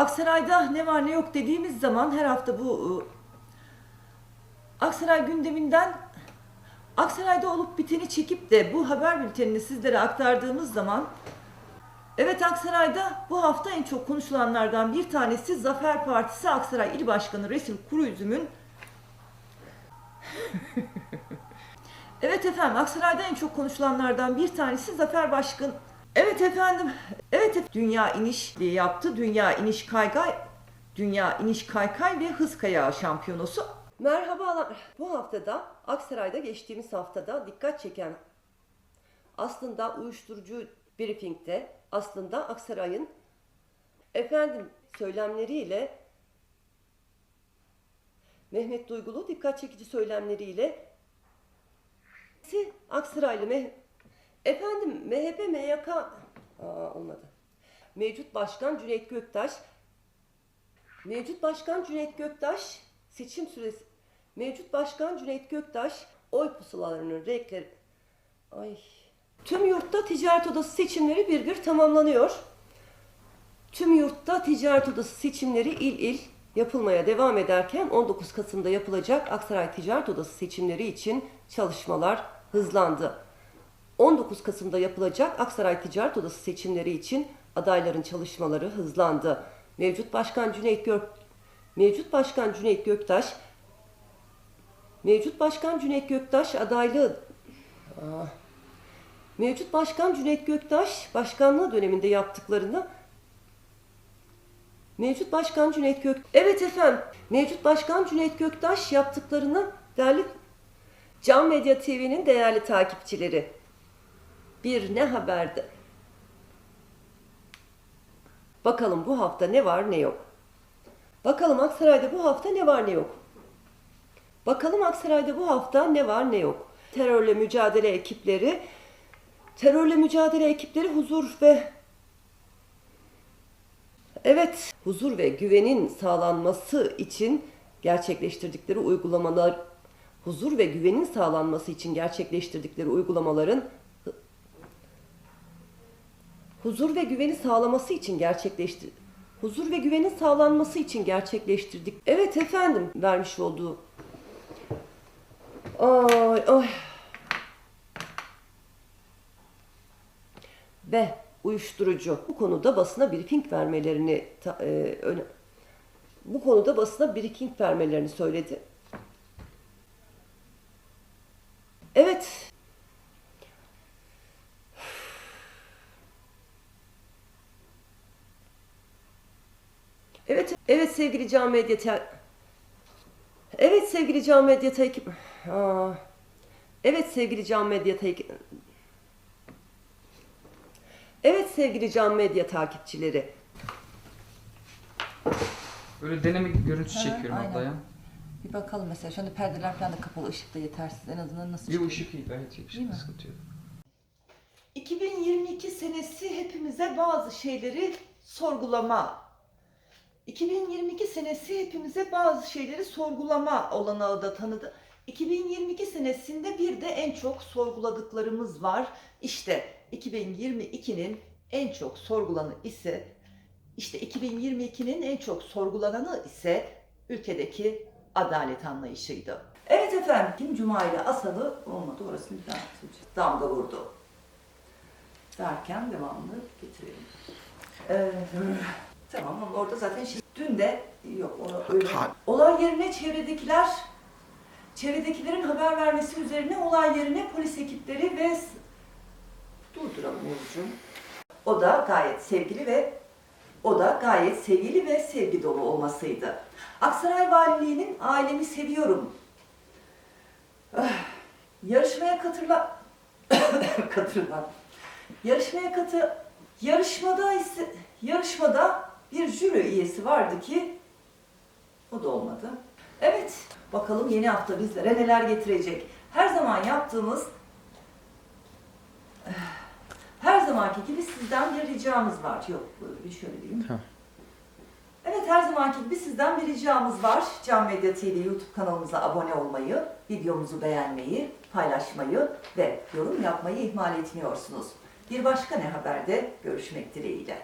Aksaray'da ne var ne yok dediğimiz zaman her hafta bu e, Aksaray gündeminden Aksaray'da olup biteni çekip de bu haber bültenini sizlere aktardığımız zaman Evet Aksaray'da bu hafta en çok konuşulanlardan bir tanesi Zafer Partisi Aksaray İl Başkanı Resul Kuruüzüm'ün Evet efendim Aksaray'da en çok konuşulanlardan bir tanesi Zafer Başkan. Evet efendim. Evet. Dünya inişliği yaptı. Dünya iniş kaygay Dünya iniş kaykay ve hız kayağı şampiyonası. Merhabalar. Bu haftada Aksaray'da geçtiğimiz haftada dikkat çeken aslında uyuşturucu briefingde aslında Aksaray'ın efendim söylemleriyle Mehmet Duygulu dikkat çekici söylemleriyle Si Aksaraylı Meh Efendim MHP MYK Aa, olmadı. Mevcut Başkan Cüneyt Göktaş Mevcut Başkan Cüneyt Göktaş seçim süresi Mevcut Başkan Cüneyt Göktaş oy pusulalarının renkleri Ay. Tüm yurtta ticaret odası seçimleri bir bir tamamlanıyor. Tüm yurtta ticaret odası seçimleri il il yapılmaya devam ederken 19 Kasım'da yapılacak Aksaray Ticaret Odası seçimleri için çalışmalar hızlandı. 19 Kasım'da yapılacak Aksaray Ticaret Odası seçimleri için adayların çalışmaları hızlandı. Mevcut Başkan Cüneyt Gök Mevcut Başkan Cüneyt Göktaş Mevcut Başkan Cüneyt Göktaş adaylığı Aa. Mevcut Başkan Cüneyt Göktaş başkanlığı döneminde yaptıklarını Mevcut Başkan Cüneyt Gök Evet efendim. Mevcut Başkan Cüneyt Göktaş yaptıklarını değerli Can Medya TV'nin değerli takipçileri. Bir ne haberde? Bakalım bu hafta ne var ne yok. Bakalım Aksaray'da bu hafta ne var ne yok. Bakalım Aksaray'da bu hafta ne var ne yok. Terörle mücadele ekipleri Terörle mücadele ekipleri huzur ve Evet, huzur ve güvenin sağlanması için gerçekleştirdikleri uygulamalar huzur ve güvenin sağlanması için gerçekleştirdikleri uygulamaların huzur ve güveni sağlaması için gerçekleştir huzur ve güvenin sağlanması için gerçekleştirdik. Evet efendim vermiş olduğu Ay ay ve uyuşturucu bu konuda basına briefing vermelerini e, öne- bu konuda basına briefing vermelerini söyledi. Evet. Evet, evet sevgili Can Medya te- Evet sevgili Can Medya takip Aa. Evet sevgili Can Medya takip Evet sevgili Can Medya takipçileri. Böyle deneme görüntüsü Ha, çekiyorum aynen. abla ya. Bir bakalım mesela şu anda perdeler falan da kapalı ışık da yetersiz en azından nasıl Bir çıkıyor? ışık iyi gayet iyi. Değil Işık mi? sıkıntı yok. 2022 senesi hepimize bazı şeyleri sorgulama 2022 senesi hepimize bazı şeyleri sorgulama olanağı da tanıdı. 2022 senesinde bir de en çok sorguladıklarımız var. İşte 2022'nin en çok sorgulanı ise işte 2022'nin en çok sorgulananı ise ülkedeki adalet anlayışıydı. Evet efendim, kim Cuma ile Asalı olmadı orasını bir. Damga vurdu derken devamını getirelim. Ee, tamam ama orada zaten şey, dün de yok ona öyle. Olay yerine çevredekiler çevredekilerin haber vermesi üzerine olay yerine polis ekipleri ve durduralım Uğurcuğum. O da gayet sevgili ve o da gayet sevgili ve sevgi dolu olmasıydı. Aksaray Valiliği'nin ailemi seviyorum. Ah, Yarışmaya katırla katırlan. Yarışmaya katı yarışmada ise yarışmada bir jüri üyesi vardı ki o da olmadı. Evet, bakalım yeni hafta bizlere neler getirecek. Her zaman yaptığımız her zamanki gibi sizden bir ricamız var. Yok, bir şöyle diyeyim. Tamam. Evet her zamanki gibi sizden bir ricamız var. Can Medya TV YouTube kanalımıza abone olmayı, videomuzu beğenmeyi, paylaşmayı ve yorum yapmayı ihmal etmiyorsunuz. Bir başka ne haberde görüşmek dileğiyle.